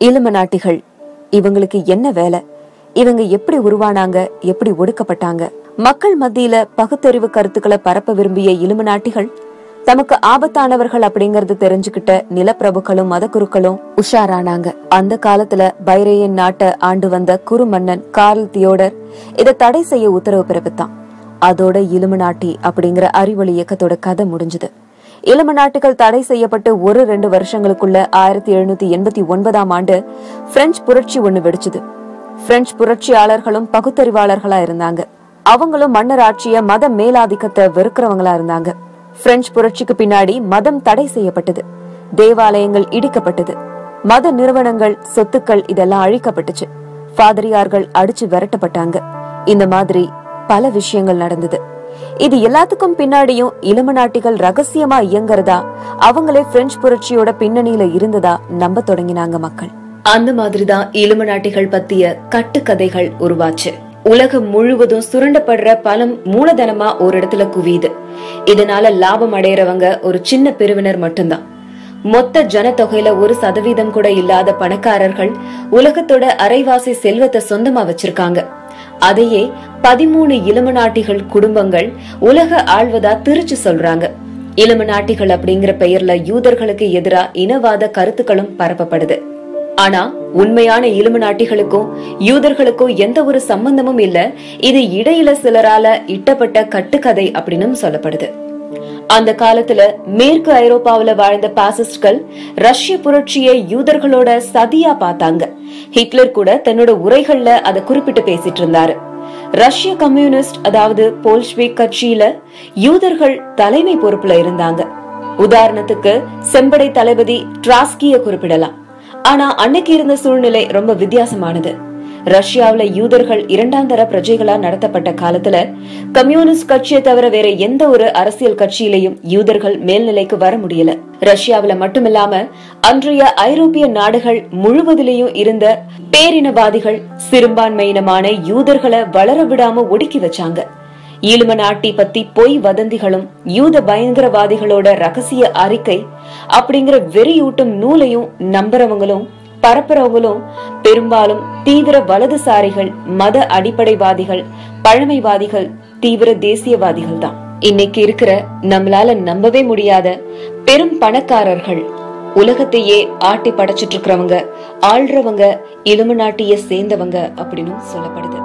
இலுமநாட்டிகள் இவங்களுக்கு என்ன வேலை? இவங்க எப்படி உருவானாங்க? எப்படி ஒடுக்கப்பட்டாங்க? மக்கள் மத்தியில பகுத்தறிவு கருத்துக்களை பரப்ப விரும்பிய இலுமநாட்டிகள் தமக்கு ஆபத்தானவர்கள் அப்படிங்கறது தெரிஞ்சுக்கிட்ட நிலப்பிரபுக்களும் மதக்குருக்களும் உஷாரானாங்க. அந்த காலத்துல பைரேயன் நாட்டை ஆண்டு வந்த குரு மன்னன் கார்ல் தியோடர் இதை தடை செய்ய உத்தரவு பிறப்பித்தான். அதோட இலுமநாட்டி அப்படிங்கிற அறிவொளி இயக்கத்தோட கதை முடிஞ்சது. இலுமநாட்டுகள் தடை செய்யப்பட்டு ஒரு ரெண்டு வருஷங்களுக்குள்ள ஆயிரத்தி எழுநூத்தி எண்பத்தி ஒன்பதாம் ஆண்டு பிரெஞ்சு புரட்சி ஒண்ணு வெடிச்சது. பிரெஞ்சு புரட்சியாளர்களும் பகுத்தறிவாளர்களா இருந்தாங்க. அவங்களும் மன்னர் ஆட்சிய மத மேலாதிக்கத்தை வெறுக்கிறவங்களா இருந்தாங்க. பிரெஞ்சு புரட்சிக்கு பின்னாடி மதம் தடை செய்யப்பட்டது. தேவாலயங்கள் இடிக்கப்பட்டது. மத நிறுவனங்கள் சொத்துக்கள் இதெல்லாம் அழிக்கப்பட்டுச்சு. பாதிரியார்கள் அடிச்சு விரட்டப்பட்டாங்க. இந்த மாதிரி பல விஷயங்கள் நடந்தது. இது எல்லாத்துக்கும் பின்னாடியும் இலுமநாட்டிகள் ரகசியமா இயங்குறதா? அவங்களே பிரெஞ்சு புரட்சியோட பின்னணியில இருந்ததா நம்ப தொடங்கினாங்க மக்கள். அந்த மாதிரிதான் இலுமநாட்டிகள் பத்திய கட்டுக்கதைகள் உருவாச்சு. உலகம் முழுவதும் சுரண்டப்படுற பலம் மூலதனமா ஒரு இடத்துல குவியுது. இதனால லாபம் அடையறவங்க ஒரு சின்ன பிரிவினர் மட்டும்தான். மொத்த ஜனத்தொகையில ஒரு சதவீதம் கூட இல்லாத பணக்காரர்கள் உலகத்தோட அரைவாசி செல்வத்தை சொந்தமா வச்சிருக்காங்க. அதையே பதிமூணு இலுமநாட்டிகள் குடும்பங்கள் உலக ஆழ்வதா திரிச்சு சொல்றாங்க. இலுமநாட்டிகள் அப்படிங்கிற பெயர்ல யூதர்களுக்கு எதிரா இனவாத கருத்துக்களும் பரப்பப்படுது. ஆனா உண்மையான இலுமநாட்டிகளுக்கும் யூதர்களுக்கும் எந்த ஒரு சம்பந்தமும் இல்ல இது இடையில சிலரால இட்டப்பட்ட கட்டுக்கதை அப்படின்னு சொல்லப்படுது. அந்த காலத்துல மேற்கு ஐரோப்பாவில வாழ்ந்த பாசிஸ்ட்கள் ரஷ்ய புரட்சியை யூதர்களோட சதியா பார்த்தாங்க. ஹிட்லர் கூட தன்னோட உரைகள்ல அதை குறிப்பிட்டு பேசிட்டு இருந்தாரு. ரஷ்ய கம்யூனிஸ்ட் அதாவது போல்ஷ்விக் கட்சியில யூதர்கள் தலைமை பொறுப்புல இருந்தாங்க. உதாரணத்துக்கு செம்படை தளபதி டிராஸ்கிய குறிப்பிடலாம். ஆனா அன்னைக்கு இருந்த சூழ்நிலை ரொம்ப வித்தியாசமானது. ரஷ்யாவுல யூதர்கள் இரண்டாம் தர பிரஜைகளா நடத்தப்பட்ட காலத்துல கம்யூனிஸ்ட் கட்சியை தவிர வேற எந்த ஒரு அரசியல் கட்சியிலையும் யூதர்கள் மேல்நிலைக்கு வர முடியல. ரஷ்யாவில மட்டுமில்லாம அன்றைய ஐரோப்பிய நாடுகள் முழுவதிலேயும் இருந்த பேரினவாதிகள் சிறுபான்மையினமான யூதர்களை வளர விடாம ஒடுக்கி வச்சாங்க. ஈலுமநாட்டி பத்தி பொய் வதந்திகளும் யூத பயங்கரவாதிகளோட ரகசிய அறிக்கை அப்படிங்கிற வெறியூட்டும் நூலையும் நம்புறவங்களும் பரப்புறவங்களும் பெரும்பாலும் தீவிர வலதுசாரிகள் மத அடிப்படைவாதிகள் பழமைவாதிகள் தீவிர தேசியவாதிகள் தான் இன்னைக்கு இருக்கிற நம்மளால நம்பவே முடியாத பெரும் பணக்காரர்கள் உலகத்தையே ஆட்டி படைச்சிட்டு இருக்கிறவங்க ஆள்றவங்க இலுமநாட்டிய சேர்ந்தவங்க அப்படின்னு சொல்லப்படுது.